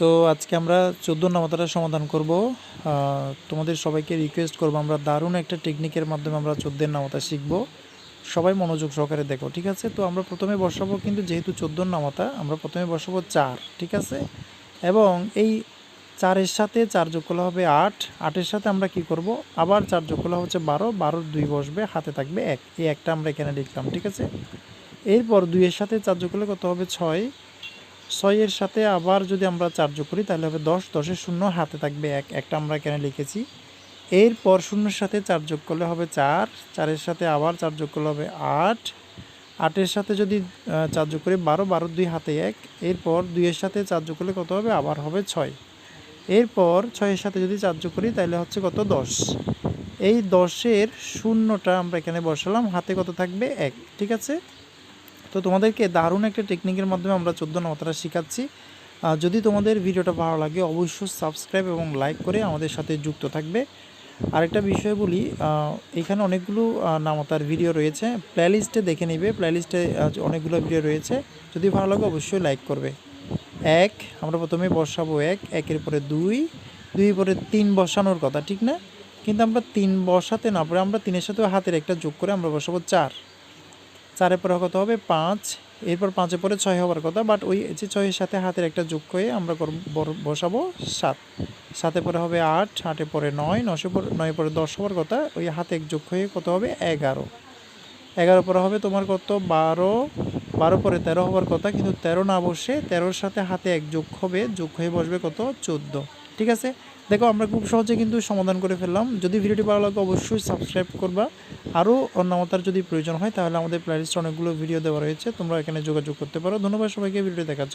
তো আজকে আমরা চোদ্দ নামাতারা সমাধান করব। তোমাদের সবাইকে রিকোয়েস্ট করব, আমরা দারুণ একটা টেকনিকের মাধ্যমে আমরা চোদ্দের নামতা শিখব। সবাই মনোযোগ সহকারে দেখো, ঠিক আছে? তো আমরা প্রথমে বসাবো কিন্তু যেহেতু চোদ্দোর নামাতা, আমরা প্রথমে বসাবো চার, ঠিক আছে? এবং এই চারের সাথে চার যোগ করলে হবে আট, আটের সাথে আমরা কি করব? আবার চার যোগ করলে হচ্ছে বারো, বারোর দুই বসবে, হাতে থাকবে এক। এই একটা আমরা এখানে লিখলাম, ঠিক আছে? এরপর দুইয়ের সাথে চার যোগ করলে কত হবে? ছয়। ছয়ের সাথে আবার যদি আমরা চার যোগ করি, তাহলে হবে দশ। দশের শূন্য হাতে থাকবে এক। একটা আমরা এখানে লিখেছি। এরপর শূন্যের সাথে চার যোগ করলে হবে চার। চারের সাথে আবার চার যোগ করলে হবে আট। আটের সাথে যদি চার যোগ করি, বারো। বারো দুই হাতে এক। এরপর দুইয়ের সাথে চার যোগ করলে কত হবে? আবার হবে ছয়। এরপর ছয়ের সাথে যদি চার যোগ করি, তাহলে হচ্ছে কত? দশ। এই দশের শূন্যটা আমরা এখানে বসালাম। হাতে কত থাকবে? এক। ঠিক আছে? তো তোমাদেরকে দারুণ একটা টেকনিকের মাধ্যমে আমরা চোদ্দ নমতারা শেখাচ্ছি। যদি তোমাদের ভিডিওটা ভালো লাগে, অবশ্যই সাবস্ক্রাইব এবং লাইক করে আমাদের সাথে যুক্ত থাকবে। আরেকটা বিষয় বলি এখানে অনেকগুলো নামতার ভিডিও রয়েছে। প্লেলিস্টে দেখে নিবে। প্লেলিস্টে অনেকগুলো ভিডিও রয়েছে। যদি ভালো লাগে, অবশ্যই লাইক করবে। এক, আমরা প্রথমে বসাবো এক। একের পরে দুই। দুই পরে তিন বসানোর কথা, ঠিক না? কিন্তু আমরা তিন বসাতে না পারে, আমরা তিনের সাথে হাতের একটা যোগ করে আমরা বসাবো চার। চারের পরে কত হবে, পাঁচ, এরপর পাঁচে পরে ছয় হওয়ার কথা বাট ওই যে ছয়ের সাথে হাতের একটা যোগ করে আমরা বসাবো সাত। সাতে পরে হবে আট, আটে পরে নয়, নশে পরে, নয় পরে দশ হওয়ার কথা, ওই হাতে এক যোগ হয়ে কত হবে? এগারো। এগারো পরে হবে তোমার কত? বারো। বারো পরে তেরো হওয়ার কথা, কিন্তু তেরো না বসে তেরোর সাথে হাতে এক যোগ হবে, যোগ হয়ে বসবে কত? চোদ্দ। ঠিক আছে? দেখো, আমরা খুব সহজে কিন্তু সমাধান করে ফেললাম। যদি ভিডিওটি ভালো লাগে, অবশ্যই সাবস্ক্রাইব করবা। আরও অন্যতার যদি প্রয়োজন হয়, তাহলে আমাদের প্লেলিস্টে অনেকগুলো ভিডিও দেওয়া রয়েছে, তোমরা এখানে যোগাযোগ করতে পারো। ধন্যবাদ সবাইকে ভিডিও দেখার